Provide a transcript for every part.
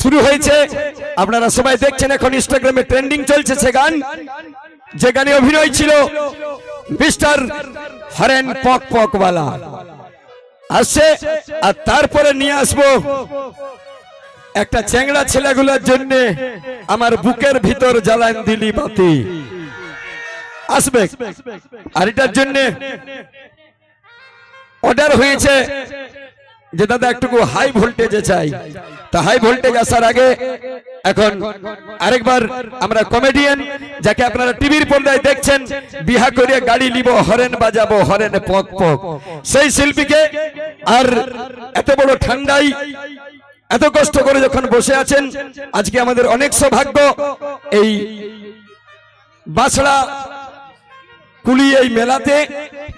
শুরু হয়েছে। আপনারা সবাই দেখছেন এখন ইনস্টাগ্রামে ট্রেন্ডিং চলছে সে গান। যে গানে অভিনয় ছিল মিস্টার হরেন পক পকওয়ালা। আসছে, আর তারপরে নিয়ে আসব একটা চ্যাংড়া ছেলেগুলোর জন্য আমার বুকের ভিতর জ্বালান দিলি বাতি। আসবে। আর এটার জন্য অর্ডার হয়েছে যে দাদা একটুকু হাই ভোল্টেজে চাই। তা হাই ভোল্টেজ আসার আগে এখন আরেকবার আমরা কমেডিয়ান যাকে আপনারা টিভির পর্দায় দেখছেন, বিহা করে গাড়ি নিব, হরেন বাজাবো, হরেন পক পক। সেই শিল্পীকে আর এত বড় ঠান্ডাই এত কষ্ট করে যখন বসে আছেন, আজকে আমাদের অনেক সৌভাগ্য, এই বাছড়া কুলি এই মেলাতে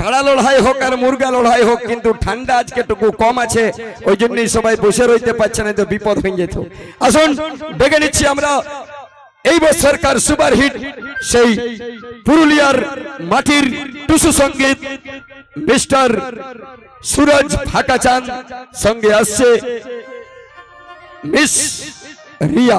কাড়া লড়াই হোক আর মুরগা লড়াই হোক, কিন্তু ঠান্ডা আজকে টুকু কম আছে, ওই জন্যই সবাই বসে রইতে পারছে না তো বিপদ হয়ে যেত আসুন ডেকে নিচ্ছি আমরা, এই বছরকার সুপার হিট, সেই পুরুলিয়ার মাটির টুসু সংগীত, মিস্টার সুরজ ফাটাচাঁদ সঙ্গে আসছে মিস রিয়া।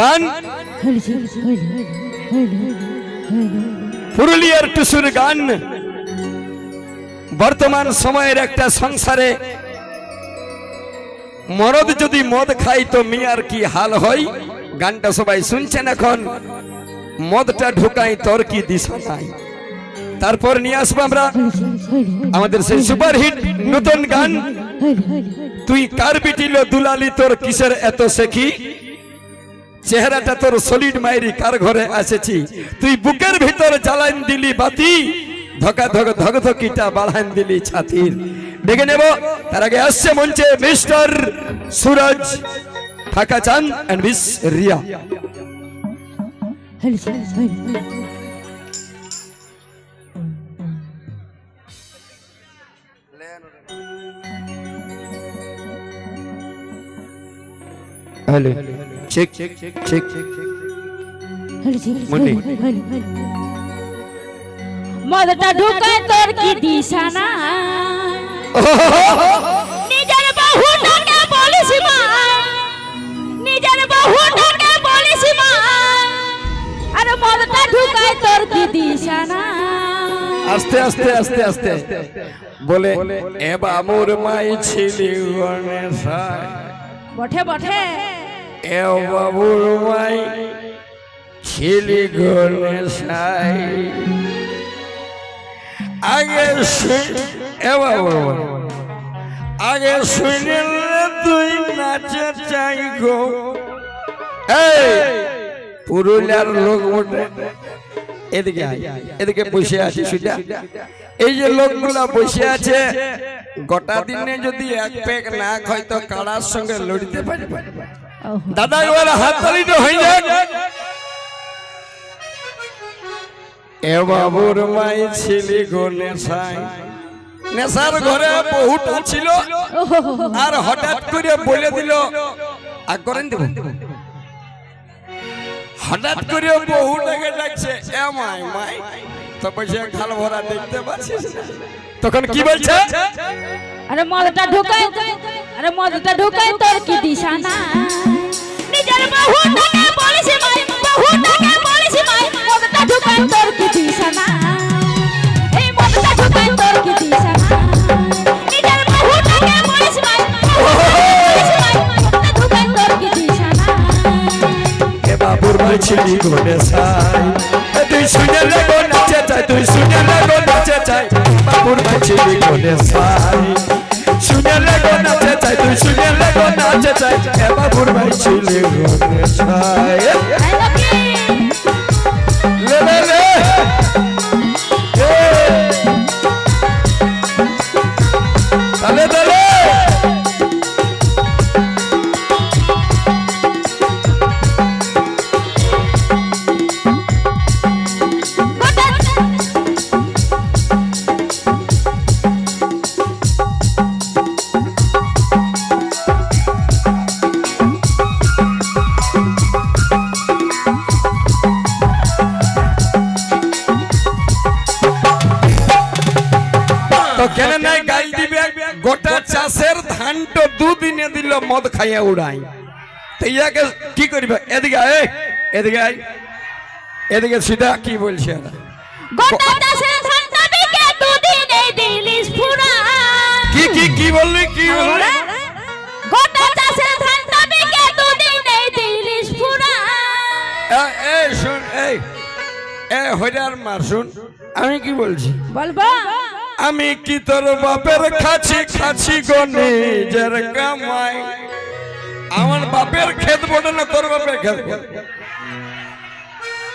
হলো পুরুলিয়ার টুসুর গান। বর্তমান সময়ের একটা সংসারে মরদ যদি মদ খাই তো মিয়ার কি হাল হয়? গানটা সবাই শুনছেন এখন। মদটা ঢুকাই তোর কি দিশা নাই? তারপর নিয়ে আসব আমরা আমাদের সেই সুপার হিট নতুন গান। তুই কার বিটিল দুলালি, তোর কিসের এত শেখি চেহারাটা তোর সলিড মাইরি কার ঘরে আসেছি তুই বুকের ভিতর জ্বালান দিলি বাতি ধকা ধক ধক ধকিটা বাড়ান দিলি ছাতির। দেখে নেব তার আগে আসছে মঞ্চে মিস্টার সুরজ ফাঁকা চান and miss Riya. Hello check check check হলো হলো মদটা ঢুকায় তোর কি দিশা নিজের বহুটাকে বলিস মা। নিজের বহুটাকে বলিস মা। আর মদটা ঢুকায় তোর কি দিশা আস্তে আস্তে আস্তে আস্তে। বলে এ বাবুর মাই ছিলি গণেশায় বঠে। বঠে এ বাবুর মাই ছেলে ছিলি সাই আগে এ বাবুর আগে শুনিলে তুই নাচে চাই গো। এই, পুরুলিয়ার লোক এদিকে এদিকে বসে আছে সুজা। এই যে লোকগুলা বসে আছে, গোটা দিনে যদি এক পেক না খায় তো কাড়ার সঙ্গে লড়িতে পারবে? দাদা একবার হাত তালি তো হয়ে যাক। এ বাবুর মাই ছিলি গো নেশাই নেশার ঘরে বহুটা ছিল আর হঠাৎ করে বলে দিল আর করেন দেব। হঠাৎ করে বহুটাকে ডাকছে এ মাই মাই তো বসে খাল ভরা দেখতে পাচ্ছিস তখন কি বলছে? আরে মদটা ঢুকায় আরে মদটা ঢুকায় তোর কি দিশা না নিজের বহুটাকে বলিস মাই বহুটাকে বলিস মাই মদটা ঢুকায় তোর কি দিশা না এই মদটা ঢুকায় তোর কি দিশা না তুই শুনে লাগো, নাচে চাই, তুই শুনে লাগো, নাচে চাই। বাবুর মাই ছিলি নাচে চাই তুই শুনে লাগো নাচে চাই এ বাবুর মাই ছিলি নেশাই খাইয়া উড়াই। তো ইয়াকে কি করবে? এদিকে আয় এদিকে আয়। এদিকে সিধা কি বলছে? এরা? কি কি কি বললি কি বললি? এ- এই শুন এই এ হইরার মার শুন আমি কি বলছি? বলব? আমি কি তোর বাপের খাছি খাছি গো নিজের কামাই? আমার বাপের ক্ষেত বটে না তোর বাপের ক্ষেত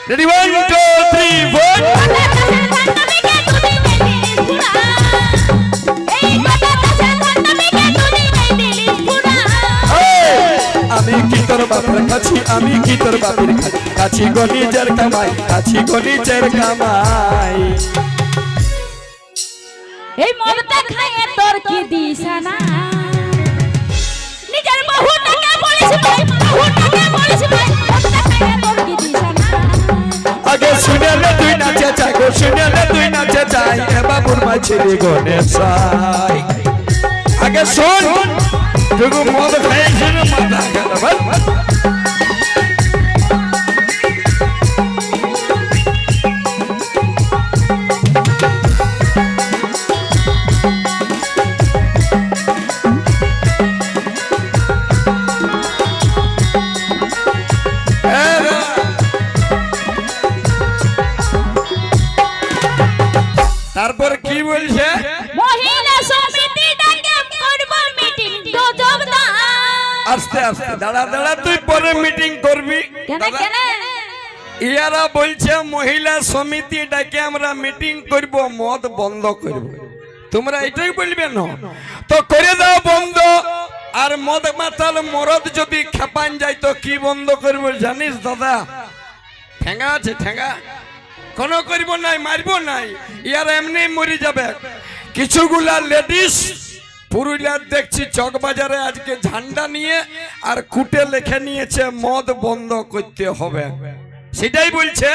ready one two three four আমি কি তোর বাপের খাছি আমি কি তোর বাপের খাছি খাছি গো নিজের কামাই খাছি গো নিজের কামাই। এই খাইয়ে তোর কি দিশানা নিজের শুনেলে তুই নাচে চাই গো শুনেলে তুই নাচে চাই এ বাবুর মাছিলি গণেশাই আগে শোন। তুই মদ খাইছিস মাথা গেল ইয়ারা বলছে, মহিলা সমিতি ডাকে আমরা মিটিং করব, মদ বন্ধ করব। তোমরা এটাই বলবে না? তো করে দাও বন্ধ, আর মদ মাতাল মরদ যদি খেপান যায়, তো কি বন্ধ করব জানিস দাদা? ঠেঙ্গা আছে, ঠেঙ্গা। কোনো করব নাই, মারবো নাই, ইয়ার এমনি মরি যাবে। কিছুগুলা লেডিস পুরুলিয়ার দেখছি চক বাজারে আজকে ঝান্ডা নিয়ে আর কুটে লেখে নিয়েছে, মদ বন্ধ করতে হবে। সেটাই বলছে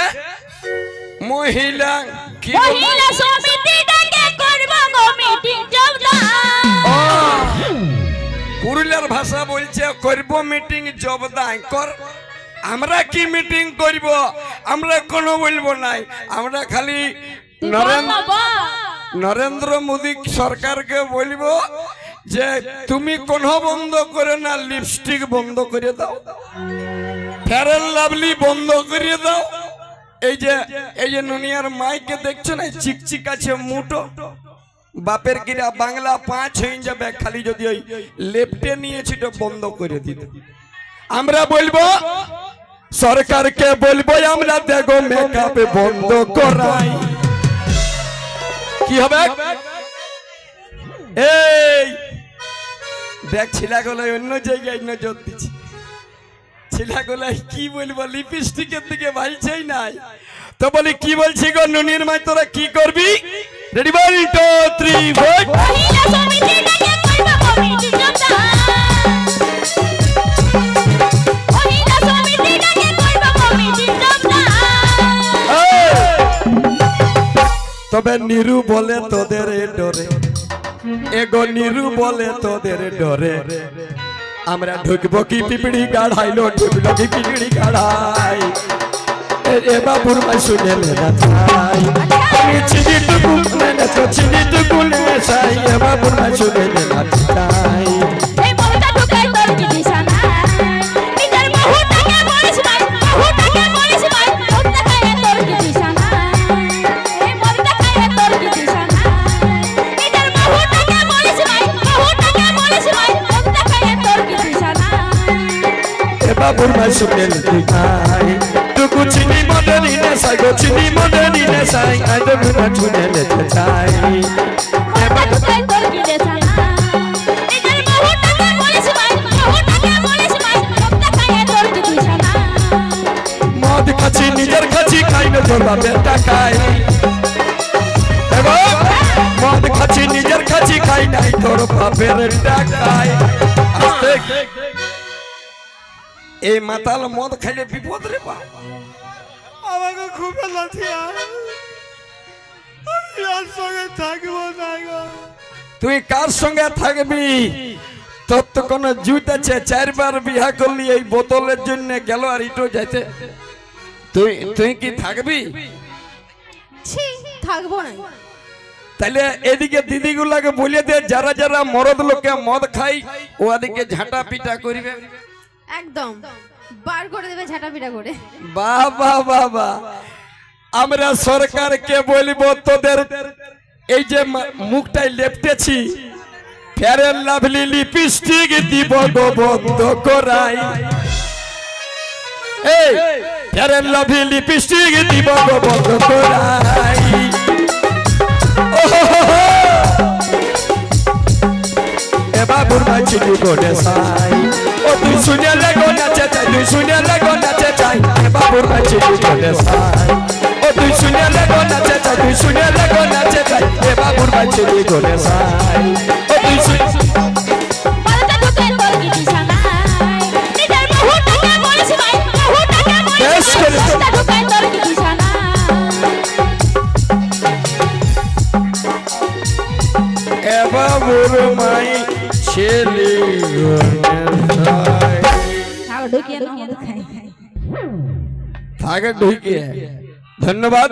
মহিলা কি মহিলা সমিতি ডাকে করব গো মিটিং পুরুলিয়ার ভাষা বলছে করব মিটিং জবদাই কর। আমরা কি মিটিং করব? আমরা কোনো বলব নাই। আমরা খালি নরেন্দ্র নরেন্দ্র মোদী সরকারকে বলব যে তুমি কোন বন্ধ করে না লিপস্টিক বন্ধ করে দাও। ফেয়ার লাভলি বন্ধ করে দাও। এই যে এই যে নুনিয়ার মাইকে দেখছ না চিকচিক আছে মুটো বাপের গিরা বাংলা পাঁচ হয়ে যাবে, খালি যদি ওই লেফটে নিয়েছি তো বন্ধ করে দিতে। আমরা বলব, সরকারকে বলব, আমরা দেখো মেকআপ বন্ধ করাই। কি হবে? এই, দেখ ছিলাগুলো অন্য জায়গায় নজর দিচ্ছে। ছিলাগুলাই কি বলব লিপস্টিকের দিকে ভাইছেই নাই। তো বলি কি বলছি গো নুনির মাই তোরা কি করবি? রেডি ওয়ান টু থ্রি দা তবে নিরু বলে তোদের এ ডরে। এগো নিরু বলে তোদের ডরে। আমরা ঢুকবো কি পিপড়ি গাড়াইলো ঢুকলো কি পিপড়ি গাড়াই এ বাবুর মাই শুনে লেনা চাই আমি চিনি তো লেনা তো চিনি তো লেনা চাই এ বাবুর মাই শুনে লেনা চাই এ মদটা বাবুর ঢুকাই তোর কি দিশানা নিজের বহুটাকে বলিস ভাই বহুটাকে বলিস ভাই মদটা খাইয়ে তোর কি দিশানা মদ খাচ্ছি নিজের খাচ্ছি খাই না তোর বাপের টাকায় মদ খাচ্ছি নিজের খাচ্ছি খাই নাই তোর বাপের টাকায়। এই মাতাল মদ খাইলে বিপদ রে বা আমাকে খুব সঙ্গে থাকব না তুই কার সঙ্গে থাকবি? তোর তো কোনো জুত আছে চারবার বিহা করলি এই বোতলের জন্য গেল আর ইটো যাইতে। তুই তুই কি থাকবি? ছি থাকব না। তাহলে এদিকে দিদিগুলাকে বলে দে যারা যারা মরদ লোকে মদ খাই ওদিকে ঝাঁটা পিটা করবে। একদম। বার করে দেবে ঝাঁটা পিটা করে। বাহ বাহ বাহ বাহ। আমরা সরকারকে বলব তোদের, এই যে মুখটাই লেপটেছি, ফেরেন লাভলি লিপস্টিক দিব বন্ধ করাই। এই, ফেরেন লাভলি লিপস্টিক দিব বন্ধ করাই। ওহোহোহো। এ বাবুর মাছিলি মাছিলি গোডে সাই ও তুই শুনে লাগো নাচে চাই তুই শুনে লাগো নাচে চাই এ বাবুর মাছিলি গোডে সাই না মদ খাই থাকে ঢুকিয়ে ধন্যবাদ